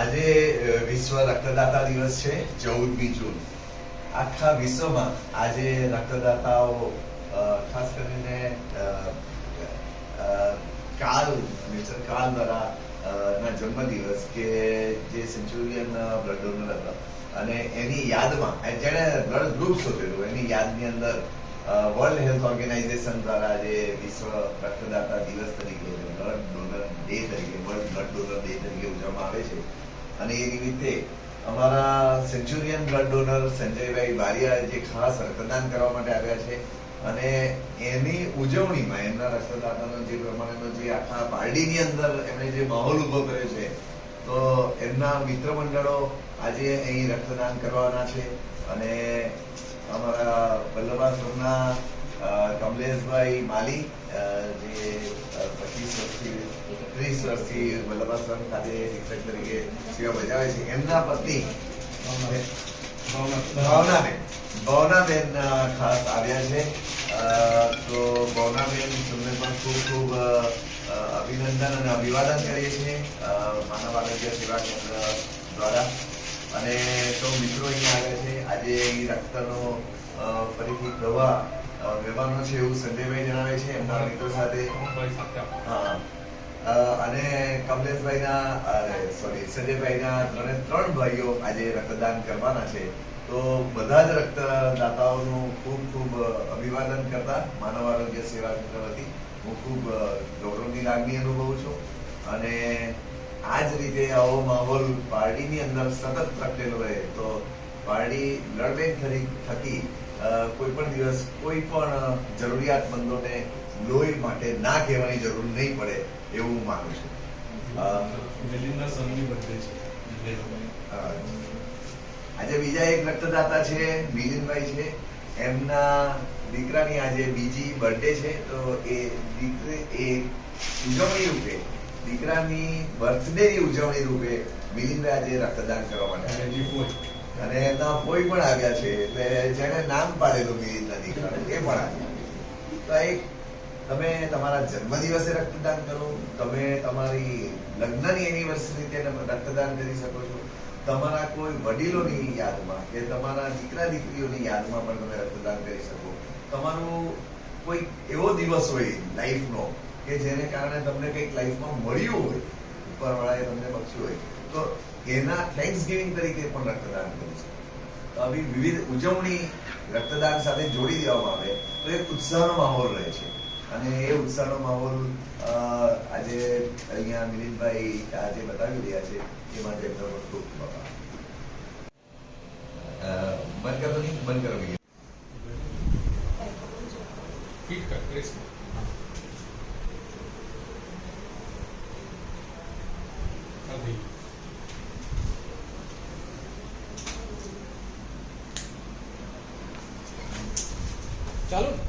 આજે વિશ્વ રક્તદાતા દિવસ છે, ચૌદમી જૂન. આખા વિશ્વમાં આજે રક્તદાતાઓ ખાસ કરીને કાલ મિસ્ટર કાલ દ્વારા ના જન્મદિવસ કે જે સેન્ચુરિયન બ્લડ ડોનર હતા. અને એની યાદમાં જેને બ્લડ ગ્રુપ શોધેલું, એની યાદની અંદર વર્લ્ડ હેલ્થ ઓર્ગેનાઇઝેશન દ્વારા આજે વિશ્વ રક્તદાતા દિવસ તરીકે, બ્લડ ડોનર ડે તરીકે, વર્લ્ડ બ્લડ ડોનર ડે તરીકે ઉજવવામાં આવે છે. અને એ નિમિત્તે અમારા centurion blood donor Sanjaybhai Baria જે ખાસ રક્તદાન કરવા માટે આવ્યા છે અને એની ઉજવણીમાં એમના રક્તદાતાનો જે પ્રમાણેનો જે આખા પાર્ટીની અંદર એમણે જે માહોલ ઊભો કર્યો છે, તો એમના મિત્ર મંડળો આજે અહીં રક્તદાન કરવાના છે અને અમારા વલ્લભાશ્રમના અ, કમલેશભાઈ માલી જે પચીસ વર્ષથી ત્રીસ વર્ષથી વલ્લભાશ્રમ ખાતે શિક્ષક તરીકે સેવા બજાવે છે. એમના પત્ની ભાવનાબેન. ભાવનાબેન. ખાસ આવ્યા છે. તો ભાવનાબેન તમને પણ ખૂબ ખૂબ અભિનંદન અને અભિવાદન કરીએ છીએ માનવ આરોગ્ય સેવા કેન્દ્ર દ્વારા. અને સૌ મિત્રો અહીંયા આવ્યા છે. આજે રક્તનો ફરીથી પ્રવાહ અ, છે એવું સંજયભાઈ જણાવે છે એમના મિત્રો સાથે. હા. અને કમલેશભાઈના સોરી સંજયભાઈના ત્રણે ત્રણ ભાઈઓ આજે રક્તદાન કરવાના છે. તો બધા જ રક્તદાતાઓનું ખૂબ ખૂબ અભિવાદન કરતા માનવ આરોગ્ય સેવા કેન્દ્ર વતી હું ખૂબ ગૌરવની લાગણી અનુભવું છું. અને આ જ રીતે આવો માહોલ પાર્ટીની અંદર સતત પ્રગટેલો રહે તો પાર્ટી લડબેન અ, કોઈ પણ દિવસ કોઈ પણ જરૂરિયાતમંદોને લોહી માટે ના કહેવાની જરૂર નહીં પડે એવું હું માનું છું. આજે બીજા એક રક્તદાતા છે મિલિંદભાઈ છે. એમના દીકરાની આજે બીજી બર્થડે છે. તો એ દીકરી એ ઉજવણી રૂપે દીકરાની બર્થડેની ઉજવણી રૂપે મિલિંદભાઈ આજે રક્તદાન કરવા માટે. અને એમના કોઈ પણ આવ્યા છે, એટલે જેને નામ પાડેલું ગીતા દીકરા એ પણ આવ્યા તો એક, તમે તમારા જન્મદિવસે રક્તદાન કરો, તમે તમારી લગ્નની એનિવર્સરી તેને રક્તદાન કરી શકો છો. તમારા કોઈ વડીલોની યાદમાં કે તમારા દીકરા દીકરીઓની યાદમાં પણ તમે રક્તદાન કરી શકો. તમારું કોઈ એવો દિવસ હોય લાઈફનો કે જેને કારણે તમને કંઈક લાઈફમાં મળ્યું હોય ઉપરવાળાએ તમને બખ્શ્યું હોય. તો એના થેન્ક્સ ગિવિંગ તરીકે પણ રક્તદાન કરી છે. તો આવી વિવિધ ઉજવણી રક્તદાન સાથે જોડી દેવામાં આવે તો એક ઉત્સાહનો માહોલ રહે છે. અને એ ઉત્સાહનો માહોલ આજે અહીંયા મિલિંદભાઈ આજે બતાવી રહ્યા છે એ માટે એમનો પણ ખૂબ ખૂબ આભાર. બંધ કરો નહીં બંધ કરો. Fit કર, press કર. હા, થઈ ગયું. ચાલો ને?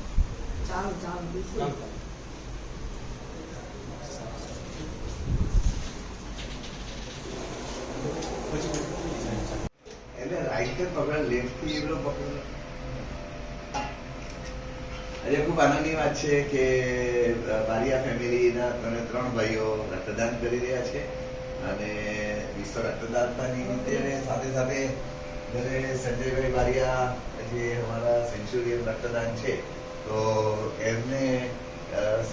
ચાલો ચાલો બિલકુલ ચાલો. પછી એટલે રાઈટ હાથ પકડ લેફ્ટથી એવડો પકડ આજે ખૂબ આનંદની વાત છે કે અ, બારિયા ફેમિલીના ત્રણે ત્રણ ભાઈઓ રક્તદાન કરી રહ્યા છે અને વિશ્વ રક્તદાતાની નિમિત્તે સાથે સાથે જ્યારે સંજયભાઈ બારિયા જે અમારા સેન્ચુરિયન રક્તદાન છે તો એમને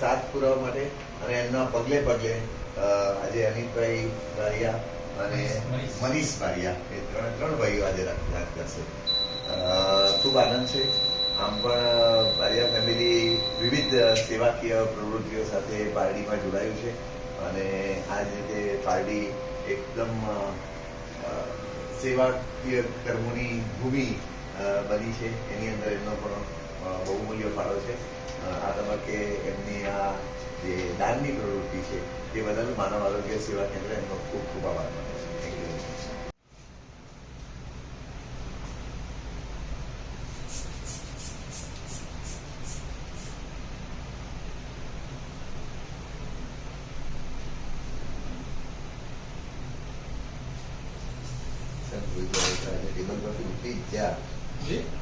સાથ પુરાવા માટે અને એમના પગલે પગલે આજે અનિતભાઈ બારિયા અને મનીષ. બારિયા એ ત્રણ ત્રણ ભાઈઓ આજે રક્તદાન કરશે. ખૂબ આનંદ છે. આમ પણ બારિયા ફેમિલી વિવિધ સેવાકીય પ્રવૃત્તિઓ સાથે પારડીમાં જોડાયું છે. અને આ જ રીતે પારડી એકદમ સેવાકીય કર્મોની ભૂમિ બની છે. એની અંદર એમનો પણ બહુમૂલ્ય ફાળો છે. આ તબક્કે એમની આ જે દાનની પ્રવૃત્તિ છે, તે બદલ માનવ આરોગ્ય સેવા કેન્દ્ર એમનો ખૂબ ખૂબ આભાર માને છે. Jadi,